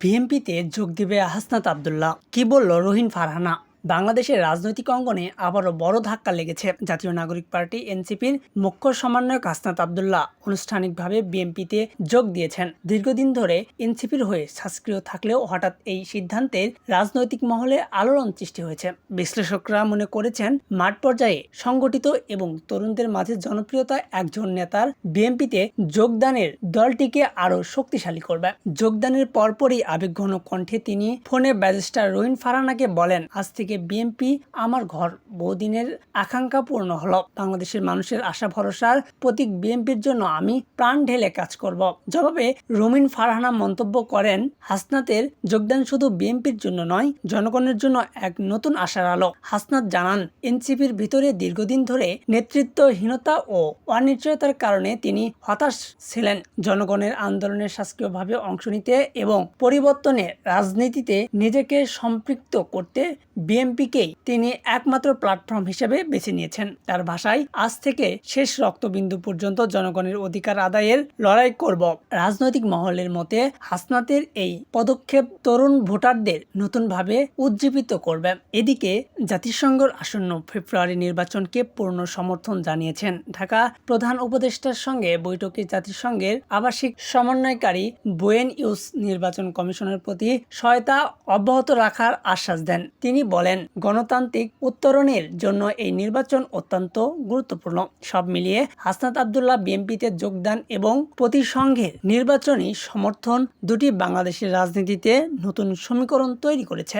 বিএনপিতে যোগ দিবে হাসনাত আবদুল্লাহ। কি বলল রোহিন ফারহানা? বাংলাদেশের রাজনৈতিক অঙ্গনে আবারও বড় ধাক্কা লেগেছে জাতীয় নাগরিক পার্টি এনসিপির মুখ্য সমন্বয়ক হাসনাত আবদুল্লাহ। আনুষ্ঠানিকভাবে বিএনপিতে যোগ দিয়েছেন। দীর্ঘদিন ধরে এনসিপির হয়ে সক্রিয় থাকলেও হঠাৎ এই সিদ্ধান্তের রাজনৈতিক মহলে আলোড়ন সৃষ্টি হয়েছে। বিশ্লেষকরা মনে করেছেন, মাঠ পর্যায়ে সংগঠিত এবং তরুণদের মাঝে জনপ্রিয়তা একজন নেতার বিএনপিতে যোগদানের দলটিকে আরও শক্তিশালী করবে। যোগদানের পরপরই আবেগঘন কণ্ঠে তিনি ফোনে ব্যারিস্টার রোহিন ফারানাকে বলেন, আজ থেকে বিএনপি আমার ঘর বহুদিনের আকাঙ্ক্ষা পূর্ণ হলো। বাংলাদেশের মানুষের আশা ভরসার প্রতীক বিএনপির জন্য আমি প্রাণ ঢেলে কাজ করব। জবাবে রোমিন ফারহানা মন্তব্য করেন, হাসনাতের যোগদান শুধু বিএনপির জন্য নয়, জনগণের জন্য এক নতুন আশার আলো। হাসনাত জানান, এনসিপির ভিতরে দীর্ঘদিন ধরে নেতৃত্বহীনতা ও অনিশ্চয়তার কারণে তিনি হতাশ ছিলেন। জনগণের আন্দোলনে সক্রিয়ভাবে অংশ নিতে এবং পরিবর্তনের রাজনীতিতে নিজেকে সম্পৃক্ত করতে বিএনপিকেই তিনি একমাত্র প্ল্যাটফর্ম হিসেবে বেছে নিয়েছেন। তার ভাষায় আজ থেকে শেষ রক্তবিন্দু পর্যন্ত জনগণের অধিকার আদায়ের লড়াই করব। রাজনৈতিক মহলের মতে হাসনাতের এই পদক্ষেপ তরুণ ভোটারদের নতুনভাবে উজ্জীবিত করবে। এদিকে জাতিসংঘের আসন্ন ফেব্রুয়ারি নির্বাচনকে পূর্ণ সমর্থন জানিয়েছেন। ঢাকা প্রধান উপদেষ্টার সঙ্গে বৈঠকে জাতিসংঘের আবাসিক সমন্বয়কারী বোয়েন ইউস নির্বাচন কমিশনের প্রতি সহায়তা অব্যাহত রাখার আশ্বাস দেন। তিনি বলেন, গণতান্ত্রিক উত্তরণের জন্য এই নির্বাচন অত্যন্ত গুরুত্বপূর্ণ। সব মিলিয়ে হাসনাত আবদুল্লাহ বিএনপিতে যোগদান এবং প্রতিসংঘের নির্বাচনী সমর্থন দুটি বাংলাদেশের রাজনীতিতে নতুন সমীকরণ তৈরি করেছে।